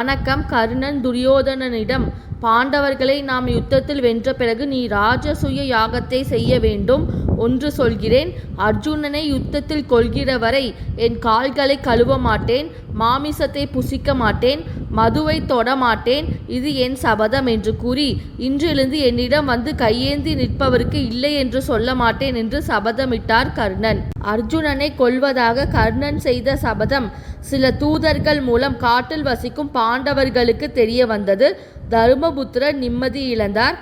வணக்கம் கர்ணன் துரியோதனனிடம். பாண்டவர்களை நாம் யுத்தத்தில் வென்ற பிறகு நீ ராஜசூய யாகத்தை செய்ய வேண்டும். ஒன்று சொல்கிறேன் அர்ஜுனனை யுத்தத்தில் கொள்கிற வரை என் கால்களை கழுவ மாட்டேன் மாமிசத்தை புசிக்க மாட்டேன் மதுவை தொட மாட்டேன் இது என் சபதம் என்று கூறி இன்றிலிருந்து என்னிடம் வந்து கையேந்தி நிற்பவருக்கு இல்லை என்று சொல்ல மாட்டேன் என்று சபதமிட்டார் கர்ணன். அர்ஜுனனை கொல்வதாக கர்ணன் செய்த சபதம் சில தூதர்கள் மூலம் காட்டில் வசிக்கும் பாண்டவர்களுக்கு தெரிய வந்தது. தருமபுத்திரர் நிம்மதி இழந்தார்.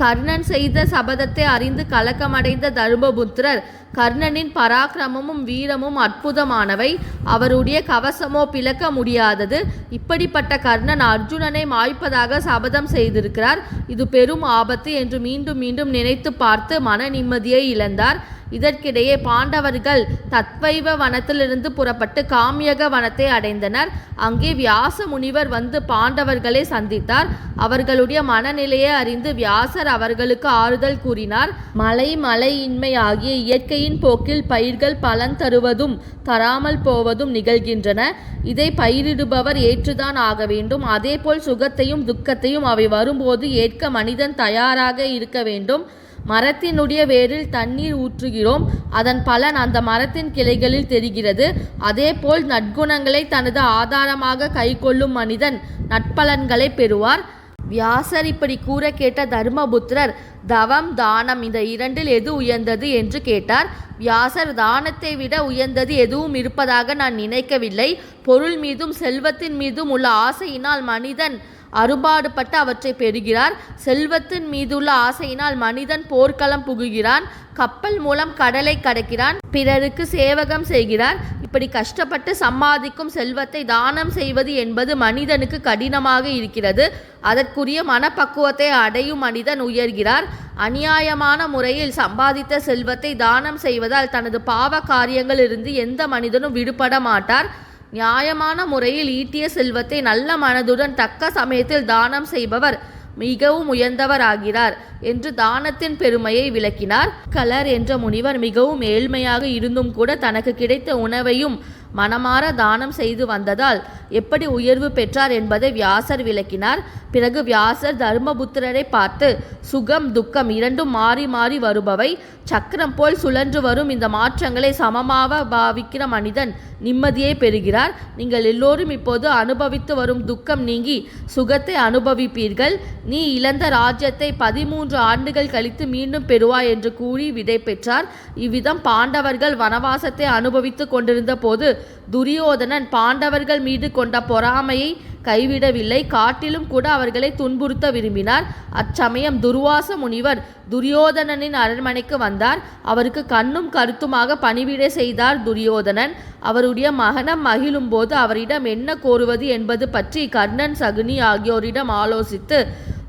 கர்ணன் செய்த சபதத்தை அறிந்து கலக்கமடைந்த தருமபுத்திரர் கர்ணனின் பராக்கிரமமும் வீரமும் அற்புதமானவை. அவருடைய கவசமோ பிளக்க முடியாதது. இப்படிப்பட்ட கர்ணன் அர்ஜுனனை மாய்ப்பதாக சபதம் செய்திருக்கிறார். இது பெரும் ஆபத்து என்று மீண்டும் மீண்டும் நினைத்து பார்த்து மன நிம்மதியை இழந்தார். இதற்கிடையே பாண்டவர்கள் தத்வைவ வனத்திலிருந்து புறப்பட்டு காமியக வனத்தை அடைந்தனர். அங்கே வியாச முனிவர் வந்து பாண்டவர்களை சந்தித்தார். அவர்களுடைய மனநிலையை அறிந்து வியாசர் அவர்களுக்கு ஆறுதல் கூறினார். மலை மலையின்மை ஆகிய இயற்கையின் போக்கில் பயிர்கள் பலன் தருவதும் தராமல் போவதும் நிகழ்கின்றன. இதை பயிரிடுபவர் ஏற்றுதான் ஆக வேண்டும். அதேபோல் சுகத்தையும் துக்கத்தையும் அவை வரும்போது ஏற்க மனிதன் தயாராக இருக்க வேண்டும். மரத்தினுடைய வேரில் தண்ணீர் ஊற்றுகிறோம். அதன் பலன் அந்த மரத்தின் கிளைகளில் தெரிகிறது. அதேபோல் நற்குணங்களை தனது ஆதாரமாக கைக்கொள்ளும் மனிதன் நட்பலன்களை பெறுவார். வியாசர் இப்படி கூற கேட்ட தர்மபுத்திரர் தவம் தானம் இந்த இரண்டில் எது உயர்ந்தது? என்று கேட்டார். வியாசர் தானத்தை விட உயர்ந்தது எதுவும் இருப்பதாக நான் நினைக்கவில்லை. பொருள் மீதும் செல்வத்தின் மீதும் உள்ள ஆசையினால் மனிதன் அறுபாடுபட்டு அவற்றை பெறுகிறார். செல்வத்தின் மீதுள்ள ஆசையினால் மனிதன் போர்க்களம் புகுகிறான். கப்பல் மூலம் கடலை கடக்கிறான். பிறருக்கு சேவகம் செய்கிறார். இப்படி கஷ்டப்பட்டு சம்பாதிக்கும் செல்வத்தை தானம் செய்வது என்பது மனிதனுக்கு கடினமாக இருக்கிறது. அதற்குரிய மனப்பக்குவத்தை அடையும் மனிதன் உயர்கிறார். அநியாயமான முறையில் சம்பாதித்த செல்வத்தை தானம் செய்வதால் தனது பாவ காரியங்களிலிருந்து எந்த மனிதனும் விடுபட மாட்டார். நியாயமான முறையில் ஈட்டிய செல்வத்தை நல்ல மனதுடன் தக்க சமயத்தில் தானம் செய்பவர் மிகவும் உயர்ந்தவராகிறார் என்று தானத்தின் பெருமையை விளக்கினார். கலர் என்ற முனிவர் மிகவும் ஏழ்மையாக இருந்தும் கூட தனக்கு கிடைத்த உணவையும் மனமாற தானம் செய்து வந்ததால் எப்படி உயர்வு பெற்றார் என்பதை வியாசர் விளக்கினார். பிறகு வியாசர் தர்மபுத்திரரை பார்த்து சுகம் துக்கம் இரண்டும் மாறி மாறி வருபவை. சக்கரம் போல் சுழன்று வரும் இந்த மாற்றங்களை சமமாக பாவிக்கிற மனிதன் நிம்மதியை பெறுகிறார். நீங்கள் எல்லோரும் இப்போது அனுபவித்து வரும் துக்கம் நீங்கி சுகத்தை அனுபவிப்பீர்கள். நீ இழந்த ராஜ்யத்தை பதிமூன்று ஆண்டுகள் கழித்து மீண்டும் பெறுவாய் என்று கூறி விடை பெற்றார். இவ்விதம் பாண்டவர்கள் வனவாசத்தை அனுபவித்து கொண்டிருந்த போது துரியோதனன் பாண்டவர்கள் மீது கொண்ட பொறாமையை கைவிடவில்லை. காட்டிலும் கூட அவர்களை துன்புறுத்த விரும்பினார். அச்சமயம் துர்வாச முனிவர் துரியோதனனின் அரண்மனைக்கு வந்தார். அவருக்கு கண்ணும் கருத்துமாக பணிவிடை செய்தார் துரியோதனன். அவருடைய மகனம் மகிழும்போது அவரிடம் என்ன கோருவது என்பது பற்றி கர்ணன் சகுனி ஆகியோரிடம் ஆலோசித்து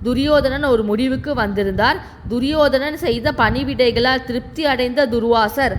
துரியோதனன் ஒரு முடிவுக்கு வந்திருந்தார். துரியோதனன் செய்த பணிவிடைகளால் திருப்தி அடைந்த துர்வாசர்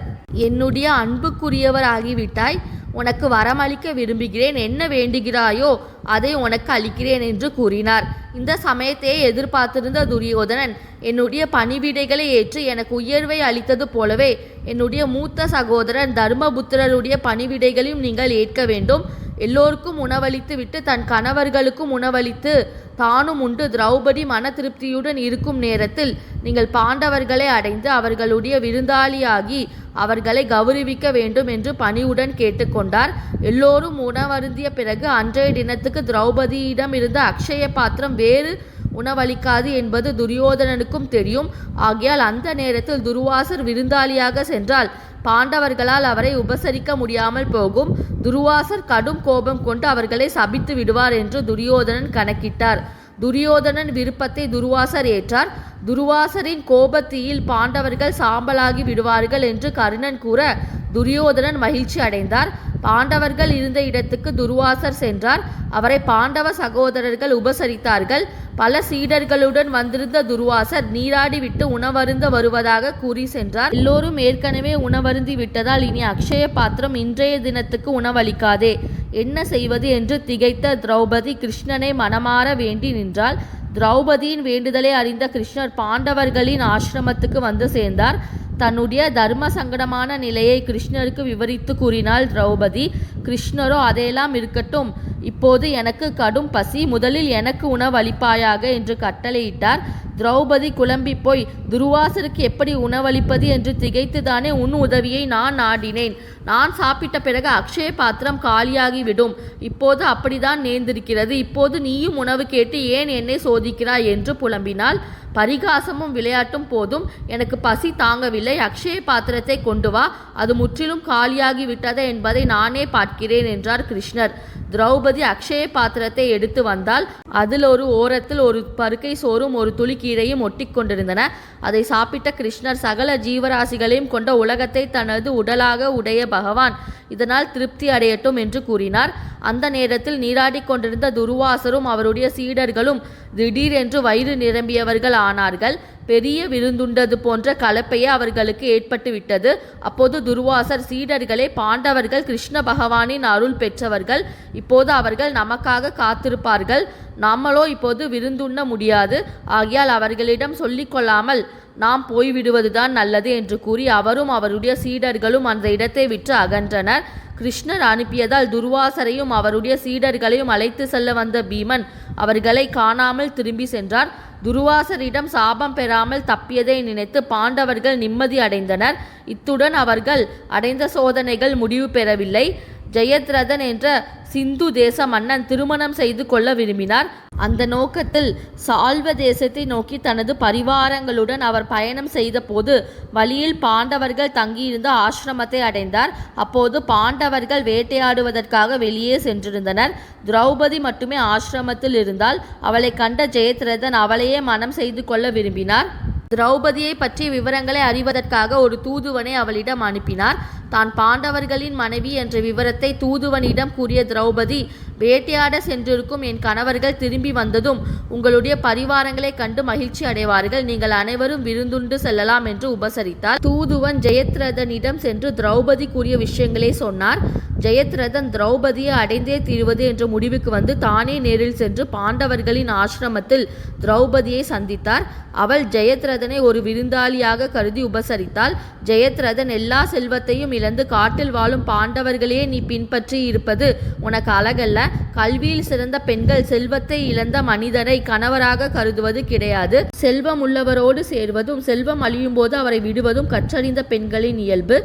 என்னுடைய அன்புக்குரியவர் ஆகிவிட்டாய் உனக்கு வரமளிக்க விரும்புகிறேன். என்ன வேண்டுகிறாயோ அதை உனக்கு அளிக்கிறேன் என்று கூறினார். இந்த சமயத்தையே எதிர்பார்த்திருந்த துரியோதனன் என்னுடைய பணிவிடைகளை ஏற்று எனக்கு உயர்வை அளித்தது போலவே என்னுடைய மூத்த சகோதரன் தர்மபுத்திரருடைய பணிவிடைகளையும் நீங்கள் ஏற்க வேண்டும். எல்லோருக்கும் உணவளித்து விட்டு தன் கணவர்களுக்கும் உணவளித்து தானும் உண்டு திரௌபதி மன திருப்தியுடன் இருக்கும் நேரத்தில் நீங்கள் பாண்டவர்களை அடைந்து அவர்களுடைய விருந்தாளியாகி அவர்களை கௌரவிக்க வேண்டும் என்று பணிவுடன் கேட்டுக்கொண்டார். எல்லோரும் உணவருந்திய பிறகு அன்றைய தினத்துக்கு திரௌபதியிடம் இருந்த அக்ஷய பாத்திரம் வேறு உணவளிக்காது என்பது துரியோதனனுக்கும் தெரியும். ஆகையால் அந்த நேரத்தில் துர்வாசர் விருந்தாளியாக சென்றால் பாண்டவர்களால் அவரை உபசரிக்க முடியாமல் போகும். துர்வாசர் கடும் கோபம் கொண்டு அவர்களை சபித்து விடுவார் என்று துரியோதனன் கணக்கிட்டார். துரியோதனன் விருப்பத்தை துர்வாசர் ஏற்றார். துருவாசரின் கோபத்தீயில் பாண்டவர்கள் சாம்பலாகி விடுவார்கள் என்று கருணன் கூற துரியோதனன் மகிழ்ச்சி அடைந்தார். பாண்டவர்கள் இருந்த இடத்துக்கு துர்வாசர் சென்றார். அவரை பாண்டவ சகோதரர்கள் உபசரித்தார்கள். பல சீடர்களுடன் வந்திருந்த துர்வாசர் நீராடி விட்டு உணவருந்த வருவதாக கூறி சென்றார். எல்லோரும் ஏற்கனவே உணவருந்தி விட்டதால் இனி அக்ஷய பாத்திரம் இன்றைய தினத்துக்கு உணவளிக்காதே. என்ன செய்வது என்று திகைத்த திரௌபதி கிருஷ்ணனை மனமாற வேண்டி நின்றாள். திரௌபதியின் வேண்டுதலை அறிந்த கிருஷ்ணர் பாண்டவர்களின் ஆசிரமத்துக்கு வந்து சேர்ந்தார். தன்னுடைய தர்ம சங்கடமான நிலையை கிருஷ்ணருக்கு விவரித்து கூறினாள் திரௌபதி கிருஷ்ணரோ அதையெல்லாம் இருக்கட்டும். இப்போது எனக்கு கடும் பசி முதலில் எனக்கு உணவளிப்பாயாக என்று கட்டளையிட்டார். திரௌபதி குழம்பி போய் துருவாசருக்கு எப்படி உணவளிப்பது என்று திகைத்துதானே உன் உதவியை நான் நாடினேன். நான் சாப்பிட்ட பிறகு அக்ஷய பாத்திரம் காலியாகிவிடும். இப்போது அப்படிதான் நேர்ந்திருக்கிறது. இப்போது நீயும் உணவு கேட்டு ஏன் என்னை சோதிக்கிறாய் என்று புலம்பினாள். பரிகாசமும் விளையாட்டும் போதும் எனக்கு பசி தாங்கவில்லை. அக்ஷய பாத்திரத்தை கொண்டு வா. அது முற்றிலும் காலியாகி விட்டதா என்பதை நானே பார்க்கிறேன் என்றார் கிருஷ்ணர். திரௌபதி அக்ஷய பாத்திரத்தை எடுத்து வந்தால் அதில் ஒரு ஓரத்தில் ஒரு பருக்கை சோறும் ஒரு துளி கீழேயும் ஒட்டி கொண்டிருந்தன அதை சாப்பிட்ட கிருஷ்ணர் சகல ஜீவராசிகளையும் கொண்ட உலகத்தை தனது உடலாக உடைய பகவான். இதனால் திருப்தி அடையட்டும் என்று கூறினார். அந்த நேரத்தில் நீராடிக் கொண்டிருந்த துருவாசரும் அவருடைய சீடர்களும் திடீரென்று வயிறு நிரம்பியவர்கள் ஆனார்கள். பெரிய விருந்துண்டது போன்ற கலப்பையே அவர்களுக்கு ஏற்பட்டு விட்டது அப்போது துர்வாசர் சீடர்களே பாண்டவர்கள் கிருஷ்ண பகவானின் அருள் பெற்றவர்கள் இப்போது அவர்கள் நமக்காக காத்திருப்பார்கள். நாமளோ இப்போது விருந்துண்ண முடியாது. ஆகையால் அவர்களிடம் சொல்லிக்கொள்ளாமல் நாம் போய்விடுவதுதான் நல்லது என்று கூறி அவரும் அவருடைய சீடர்களும் அந்த இடத்தை விட்டு அகன்றனர். கிருஷ்ணர் அனுப்பியதால் துர்வாசரையும் அவருடைய சீடர்களையும் அழைத்து செல்ல வந்த பீமன் அவர்களை காணாமல் திரும்பி சென்றார். துருவாசரிடம் சாபம் பெறாமல் தப்பியதை நினைத்து பாண்டவர்கள் நிம்மதி அடைந்தனர். இத்துடன் அவர்கள் அடைந்த சோதனைகள் முடிவு பெறவில்லை. ஜெயத்ரதன் என்ற சிந்து தேச மன்னன் திருமணம் செய்து கொள்ள விரும்பினார். அந்த நோக்கத்தில் சால்வ தேசத்தை நோக்கி தனது பரிவாரங்களுடன் அவர் பயணம் செய்தபோது வழியில் பாண்டவர்கள் தங்கியிருந்த ஆசிரமத்தை அடைந்தார். அப்போது பாண்டவர்கள் வேட்டையாடுவதற்காக வெளியே சென்றிருந்தனர். திரௌபதி மட்டுமே ஆசிரமத்தில் இருந்தால் அவளை கண்ட ஜெயத்ரதன் அவளையே மனம் செய்து கொள்ள விரும்பினார். திரௌபதியை பற்றிய விவரங்களை அறிவதற்காக ஒரு தூதுவனை அவளிடம் அனுப்பினார். தான் பாண்டவர்களின் மனைவி என்ற விவரத்தை தூதுவனிடம் கூறிய திரௌபதி வேட்டையாட சென்றிருக்கும் என் கணவர்கள் திரும்பி வந்ததும் உங்களுடைய பரிவாரங்களை கண்டு மகிழ்ச்சி அடைவார்கள். நீங்கள் அனைவரும் விருந்துண்டு செல்லலாம் என்று உபசரித்தார். தூதுவன் ஜெயத்ரதனிடம் சென்று திரௌபதி கூறிய விஷயங்களை சொன்னார். ஜெயத்ரதன் திரௌபதியை அடைந்தே தீர்வது என்ற முடிவுக்கு வந்து தானே நேரில் சென்று பாண்டவர்களின் ஆசிரமத்தில் திரௌபதியை சந்தித்தார். அவள் ஜெயத்ரதனை ஒரு விருந்தாளியாக கருதி உபசரித்தாள். ஜெயத்ரதன் எல்லா செல்வத்தையும் இழந்து காட்டில் வாழும் பாண்டவர்களையே நீ பின்பற்றி இருப்பது உனக்கு அழகல்ல. கல்வியில் சிறந்த பெண்கள் செல்வத்தை இழந்த மனிதரை கணவராக கருதுவது கிடையாது. செல்வம் உள்ளவரோடு சேர்வதும் செல்வம் அழியும் போது அவரை விடுவதும் கற்றறிந்த பெண்களின் இயல்பு.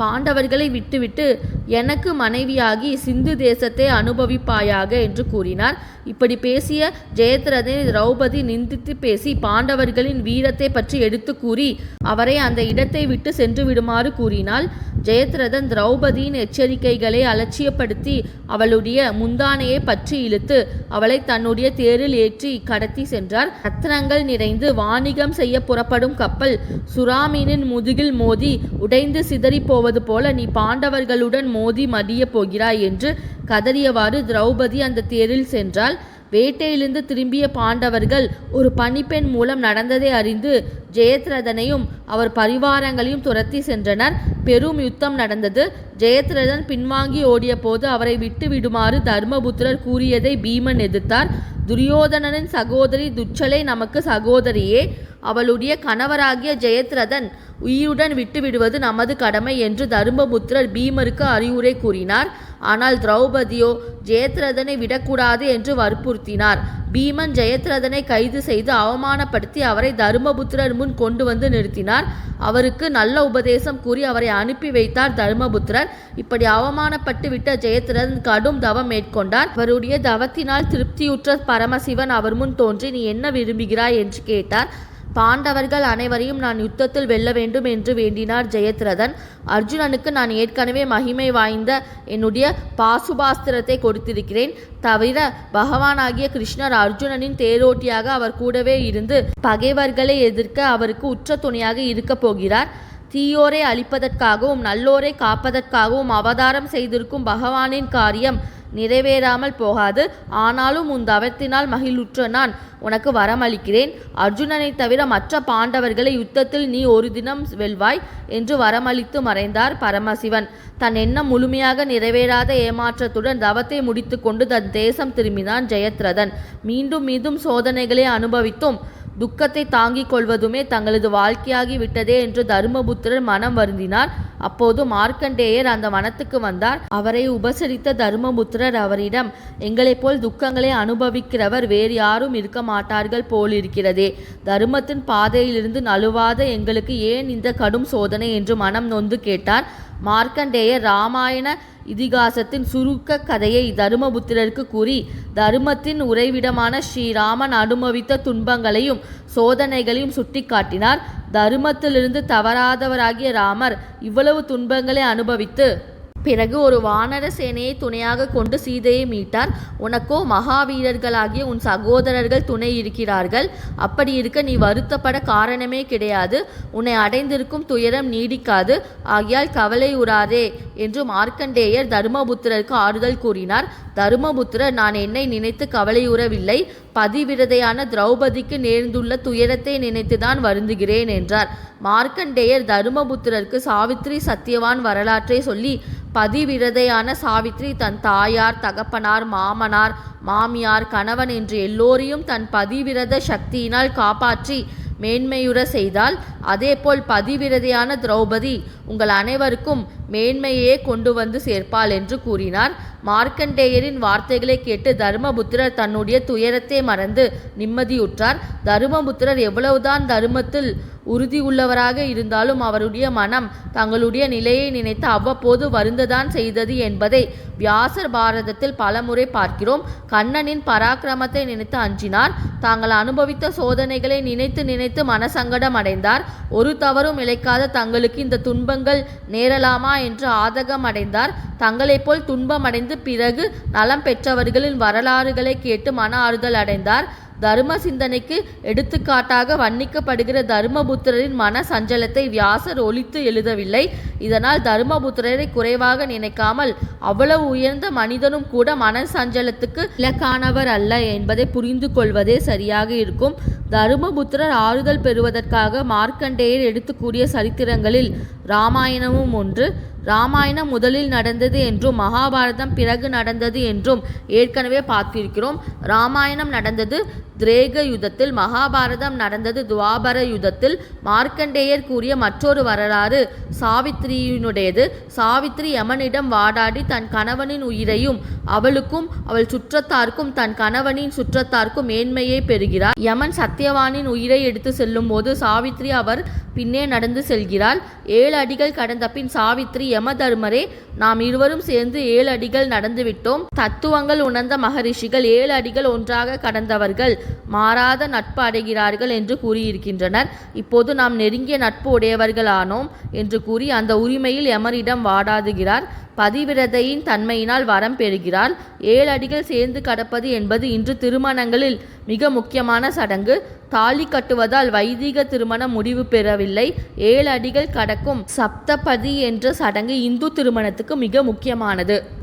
பாண்டவர்களை விட்டுவிட்டு எனக்கு மனைவியாகி சிந்து தேசத்தை அனுபவிப்பாயாக என்று கூறினார். இப்படி பேசிய ஜெயத்ரதனை திரௌபதி நிந்தித்து பேசி பாண்டவர்களின் வீரத்தை பற்றி எடுத்து கூறி அவரை அந்த இடத்தை விட்டு சென்று விடுமாறு கூறினாள். ஜெயத்ரதன் திரௌபதியின் எச்சரிக்கைகளை அலட்சியப்படுத்தி அவளுடைய முந்தானையை பற்றி இழுத்து அவளை தன்னுடைய தேரில் ஏற்றி கடத்தி சென்றார். ரத்னங்கள் நிறைந்து வாணிகம் செய்ய புறப்படும் கப்பல் சுறாமீனின் முதுகில் மோதி உடைந்து சிதறிப்போ போவது போல நீ பாண்டவர்களுடன் மோதி மடிய போகிறாய் என்று கதறியவாறு திரௌபதி அந்த தேரில் சென்றால் வேட்டையிலிருந்து திரும்பிய பாண்டவர்கள் ஒரு பணிப்பெண் மூலம் நடந்ததை அறிந்து ஜெயத்ரதனையும் அவர் பரிவாரங்களையும் துரத்தி சென்றனர். பெரும் யுத்தம் நடந்தது. ஜெயத்ரதன் பின்வாங்கி ஓடிய போது அவரை விட்டு விடுமாறு தர்மபுத்திரர் கூறியதை பீமன் எதிர்த்தார். துரியோதனனின் சகோதரி துச்சலை நமக்கு சகோதரியே. அவளுடைய கணவராகிய ஜெயத்ரதன் உயிருடன் விட்டுவிடுவது நமது கடமை என்று தருமபுத்திரர் பீமருக்கு அறிவுரை கூறினார். ஆனால் திரௌபதியோ ஜெயத்ரதனை விடக்கூடாது என்று வற்புறுத்தினார். பீமன் ஜெயத்ரதனை கைது செய்து அவமானப்படுத்தி அவரை தர்மபுத்திரர் முன் கொண்டு வந்து நிறுத்தினார். அவருக்கு நல்ல உபதேசம் கூறி அவரை அனுப்பி வைத்தார் தர்மபுத்திரர். இப்படி அவமானப்பட்டு விட்ட ஜெயத்ரன் கடும் தவம் மேற்கொண்டார். அவருடைய தவத்தினால் திருப்தியுற்ற பரமசிவன் அவர் முன் தோன்றி நீ என்ன விரும்புகிறாய்? என்று கேட்டார். பாண்டவர்கள் அனைவரையும் நான் யுத்தத்தில் வெல்ல வேண்டும் என்று வேண்டினார் ஜெயத்ரதன். அர்ஜுனனுக்கு நான் ஏற்கனவே மகிமை வாய்ந்த என்னுடைய பாசுபாஸ்திரத்தை கொடுத்திருக்கிறேன். தவிர பகவானாகிய கிருஷ்ணர் அர்ஜுனனின் தேரோட்டியாக அவர் கூடவே இருந்து பகைவர்களை எதிர்க்க அவருக்கு உற்ற துணையாக இருக்கப் போகிறார். தீயோரை அழிப்பதற்காகவும் நல்லோரை காப்பதற்காகவும் அவதாரம் செய்திருக்கும் பகவானின் காரியம் நிறைவேறாமல் போகாது. ஆனாலும் உன் தவத்தினால் மகிழுற்ற நான் உனக்கு வரமளிக்கிறேன். அர்ஜுனனை தவிர மற்ற பாண்டவர்களை யுத்தத்தில் நீ ஒரு தினம் வெல்வாய் என்று வரமளித்து மறைந்தார் பரமசிவன். தன் எண்ணம் முழுமையாக நிறைவேறாத ஏமாற்றத்துடன் தவத்தை முடித்துக்கொண்டு தன் தேசம் திரும்பினான் ஜெயத்ரதன். மீண்டும் மீண்டும் சோதனைகளை அனுபவித்தும். துக்கத்தை தாங்கிக் கொள்வதுமே தங்களது வாழ்க்கையாகி விட்டதே என்று தருமபுத்திரர் மனம் வருந்தினார். அப்போது மார்க்கண்டேயர் அந்த வனத்துக்கு வந்தார். அவரை உபசரித்த தருமபுத்திரர் அவரிடம் எங்களைப் போல் துக்கங்களை அனுபவிக்கிறவர் வேறு யாரும் இருக்க மாட்டார்கள் போலிருக்கிறதே. தருமத்தின் பாதையிலிருந்து நழுவாத எங்களுக்கு ஏன் இந்த கடும் சோதனை? என்று மனம் நொந்து கேட்டார். மார்க்கண்டேயர் ராமாயண இதிகாசத்தின் சுருக்க கதையை தருமபுத்திரருக்கு கூறி தருமத்தின் உறைவிடமான ஸ்ரீராமன் அனுபவித்த துன்பங்களையும் சோதனைகளையும் சுட்டிக்காட்டினார். தருமத்திலிருந்து தவறாதவராகிய ராமர் இவ்வளவு துன்பங்களை அனுபவித்து பிறகு ஒரு வானர சேனையை துணையாக கொண்டு சீதையை மீட்டார். உனக்கோ மகாவீரர்களாகிய உன் சகோதரர்கள் துணை இருக்கிறார்கள். அப்படி இருக்க நீ வருத்தப்பட காரணமே கிடையாது. உன்னை அடைந்திருக்கும் துயரம் நீடிக்காது. ஆகையால் கவலை உறாதே என்று மார்க்கண்டேயர் தருமபுத்திரருக்கு ஆறுதல் கூறினார். தருமபுத்திரர் நான் என்னை நினைத்து கவலையுறவில்லை. பதிவிரதையான திரௌபதிக்கு நேர்ந்துள்ள துயரத்தை நினைத்துதான் வருந்துகிறேன் என்றார். மார்க்கண்டேயர் தருமபுத்திரருக்கு சாவித்ரி சத்தியவான் வரலாற்றை சொல்லி பதிவிரதையான சாவித்ரி தன் தாயார் தகப்பனார் மாமனார் மாமியார் கணவன் என்று எல்லோரையும் தன் பதிவிரத சக்தியினால் காப்பாற்றி மேன்மையுற செய்தால் அதேபோல் பதிவிரதையான திரௌபதி உங்கள் அனைவருக்கும் மேன்மையே கொண்டு வந்து சேர்ப்பாள் என்று கூறினார். மார்க்கண்டேயரின் வார்த்தைகளை கேட்டு தருமபுத்திரர் தன்னுடைய துயரத்தை மறந்து நிம்மதியுற்றார். தருமபுத்திரர் எவ்வளவுதான் தருமத்தில் உறுதி உள்ளவராக இருந்தாலும் அவருடைய மனம் தங்களுடைய நிலையை நினைத்து அவ்வப்போது வருந்ததான் செய்தது என்பதை வியாசர் பாரதத்தில் பலமுறை பார்க்கிறோம். கண்ணனின் பராக்கிரமத்தை நினைத்து அஞ்சினார். தாங்கள் அனுபவித்த சோதனைகளை நினைத்து நினைத்து மனசங்கடம் அடைந்தார். ஒரு தவறும் இழைக்காத தங்களுக்கு இந்த துன்பங்கள் நேரலாமா என்று ஆதகம் அடைந்தார் தங்களைப் போல் துன்பமடைந்து பிறகு நலம் பெற்றவர்களின் வரலாறுகளை கேட்டு மன ஆறுதல் அடைந்தார். தர்ம சிந்தனைக்கு எடுத்துக்காட்டாக வர்ணிக்கப்படுகிற தர்மபுத்திரரின் மன சஞ்சலத்தை வியாசர் ஒழித்து எழுதவில்லை. இதனால் தர்மபுத்திரரை குறைவாக நினைக்காமல் அவ்வளவு உயர்ந்த மனிதனும் கூட மன சஞ்சலத்துக்கு இலக்கானவர் அல்ல என்பதை புரிந்து கொள்வதே சரியாக இருக்கும். தருமபுத்திரர் ஆறுதல் பெறுவதற்காக மார்க்கண்டேயர் எடுத்துக்கூடிய சரித்திரங்களில் ராமாயணமும் ஒன்று. ராமாயணம் முதலில் நடந்தது என்றும் மகாபாரதம் பிறகு நடந்தது என்றும் ஏற்கனவே பார்த்திருக்கிறோம். ராமாயணம் நடந்தது திரேக யுத்தத்தில் மகாபாரதம் நடந்தது துவாபர யுத்தத்தில். மார்க்கண்டேயர் கூறிய மற்றொரு வரலாறு சாவித்திரியினுடையது. சாவித்ரி யமனிடம் வாடாடி தன் கணவனின் உயிரையும் அவளுக்கும் அவள் சுற்றத்தார்க்கும் தன் கணவனின் சுற்றத்தார்க்கும் மேன்மையை பெறுகிறார் யமன் சத்தியவானின் உயிரை எடுத்து செல்லும் போது சாவித்ரி அவர் பின்னே நடந்து செல்கிறாள். ஏழு அடிகள் கடந்த பின் சாவித்ரி யமதர்மரே நாம் இருவரும் சேர்ந்து ஏழு அடிகள் நடந்துவிட்டோம். தத்துவங்கள் உணர்ந்த மகரிஷிகள் ஏழு அடிகள் ஒன்றாக கடந்தவர்கள். மாறாத நட்பு அடைகிறார்கள் என்று கூறியிருக்கின்றனர். இப்போது நாம் நெருங்கிய நட்பு உடையவர்களானோம் என்று கூறி அந்த உரிமையில் எமரிடம் வாடாதுகிறார். பதிவிரதையின் தன்மையினால் வரம் பெறுகிறார். ஏழு அடிகள் சேர்ந்து கடப்பது என்பது இன்று திருமணங்களில் மிக முக்கியமான சடங்கு. தாலி கட்டுவதால் வைதிக திருமணம் முடிவு பெறவில்லை. ஏழு அடிகள் கடக்கும் சப்தபதி என்ற சடங்கு இந்து திருமணத்துக்கு மிக முக்கியமானது.